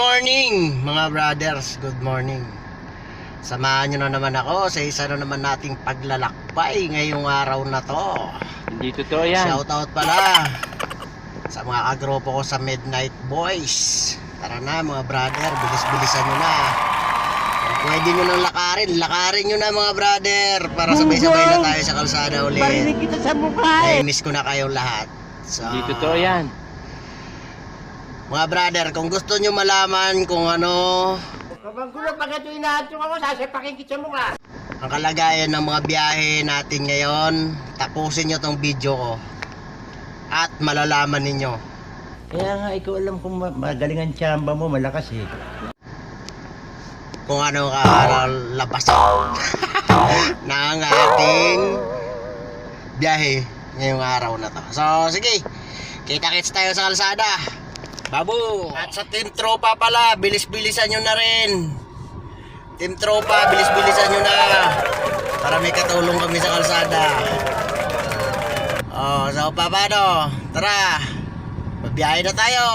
Good morning mga brothers, good morning. Samahan nyo na naman ako sa isa na naman nating paglalakbay ngayong araw na to. Hindi totoo yan. Shout out pala sa mga kagropo ko sa Midnight Boys. Tara na mga brother, bilis-bilisan nyo na. Kung pwede nyo nang lakarin, lakarin nyo na mga brother Para sabay-sabay na tayo sa kalsada ulit. Marinig kita sa mukha eh. Nai-miss ko na kayong lahat. So, Hindi totoo yan. Mga brother, kung gusto nyo malaman kung ano Kapag gulo pag ito inahantok ako, sasapakin kita sa mukha. ang kalagayan ng mga biyahe natin ngayon, tapusin nyo tong video ko. At malalaman ninyo. Kaya nga, ikaw alam kung ma- magaling ang tsamba mo, malakas eh. kung ano ka labas ng ating biyahe ngayong araw na to. So, sige. Kita-kits tayo sa kalsada. Babu! At sa Team Tropa pala, bilis-bilisan nyo na rin. Team Tropa, bilis-bilisan nyo na. Para may katulong kami sa kalsada. Oh, so paano? Tara! Mabiyahe na tayo!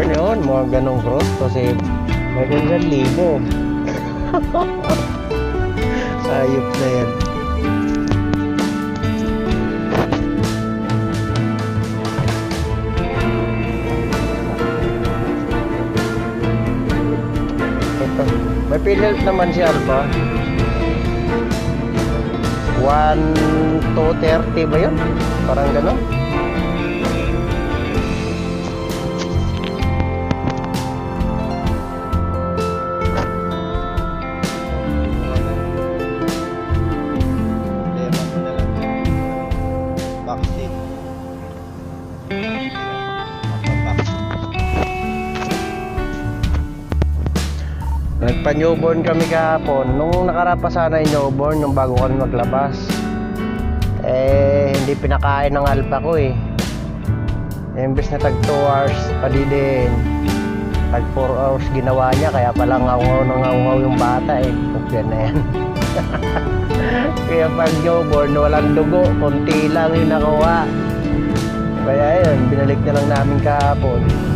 subscriber na yun, mga ganong cross kasi may ganyan libo. Ayop na yan. Ito. May pinilt naman si Alba. 1 to 30 ba yun? Parang gano'n. Nagpa-newborn kami kahapon. Nung nakarapa sana yung newborn, nung bago kami maglabas. Eh, hindi pinakain ng alpa ko eh. Imbes na tag 2 hours, padidin. Tag 4 hours ginawa niya, kaya pala ngaw-ngaw na ngaw yung bata eh. Yan na yan. kaya pag newborn, walang dugo, konti lang yung nakuha. Kaya yun, binalik na lang namin kahapon.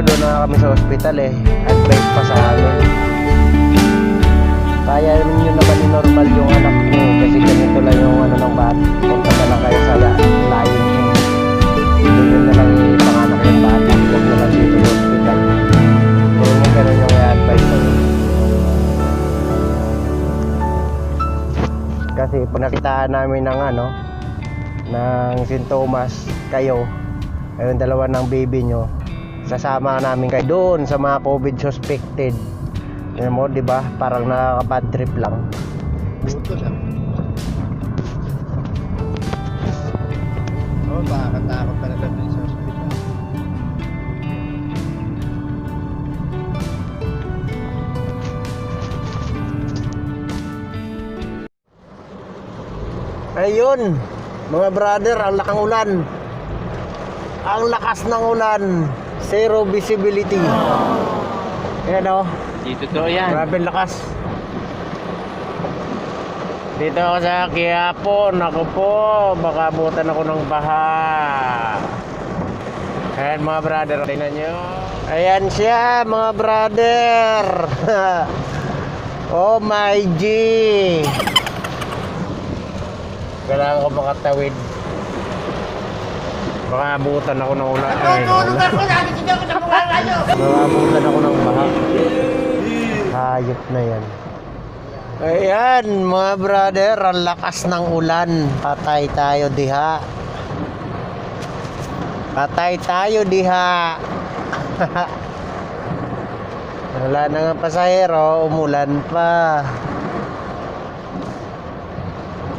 Mo doon na kami sa ospital eh. Advice pa sa amin. Kaya nyo naman yung normal yung anak mo kasi ganito lang yung ano ng bata. Punta na lang kayo sa la- layo. Doon na lang ipanganak yung bata. Huwag na lang dito sa ospital. Buruin mo ganun yung i-advise mo. Kasi pag namin ng ano, ng sintomas kayo, ayun dalawa ng baby nyo, sasama namin kayo doon sa mga COVID suspected. Yan mo, di ba? Parang nakaka-bad trip lang. Buto lang. Oo, makakatakot talaga din sa hospital. Ayun, mga brother, ang lakang ulan. Ang lakas ng ulan. Zero visibility. Yan o. Dito to yan. Grabe lakas. Dito ako sa Quiapo. Naku po, baka abutan ako ng baha. Ayan mga brother, tingnan nyo. Ayan siya mga brother. oh my G. Kailangan ko makatawid. Baka abutan ako ng ulan. Ay, ulan. Baka abutan ako ng baha. Hayop na yan. Ayan, mga brother, ang lakas ng ulan. Patay tayo diha. Patay tayo diha. Wala na nga pasahero, umulan pa.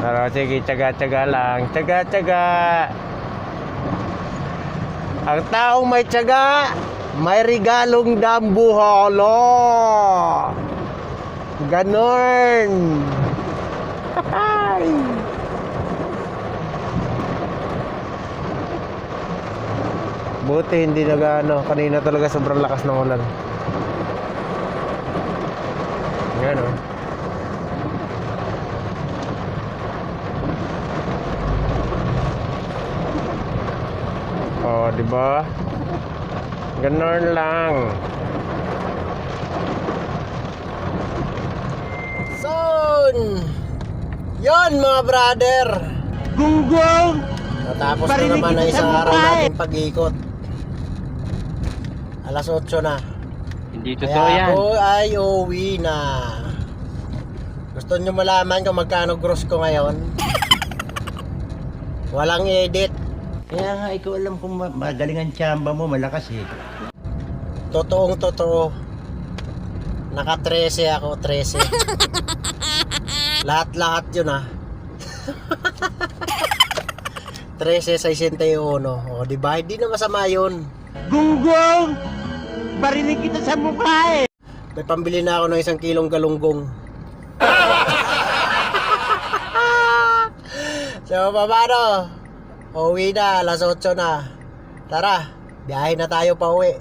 Pero sige, tsaga-tsaga lang. Tsaga-tsaga. Ang taong may tsaga, may regalong dambuholo. Ganon. Buti hindi nagano, kanina talaga sobrang lakas ng ulan. Yan oh. Oh, di ba? Ganon lang. Son! Yon mga brother! Gunggong! Natapos na naman ang isang araw natin pag-ikot. Alas 8 na. Hindi Kaya ako ay uuwi na. Gusto nyo malaman kung magkano gross ko ngayon? Walang edit. Kaya nga, ikaw alam kung ma- magaling ang tsamba mo, malakas eh. Totoong totoo. Naka 13 ako, 13. Lahat-lahat yun ah. 13.61. O, di ba? Hindi na masama yun. Gunggong! Barinig kita sa mukha eh! May pambili na ako ng isang kilong galunggong. so, paano? Uwi na, alas 8 na. Tara, biyahe na tayo pa uwi.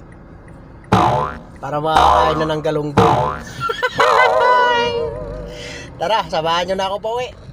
Para makakain na ng galunggong. Tara, samahan nyo na ako pa uwi.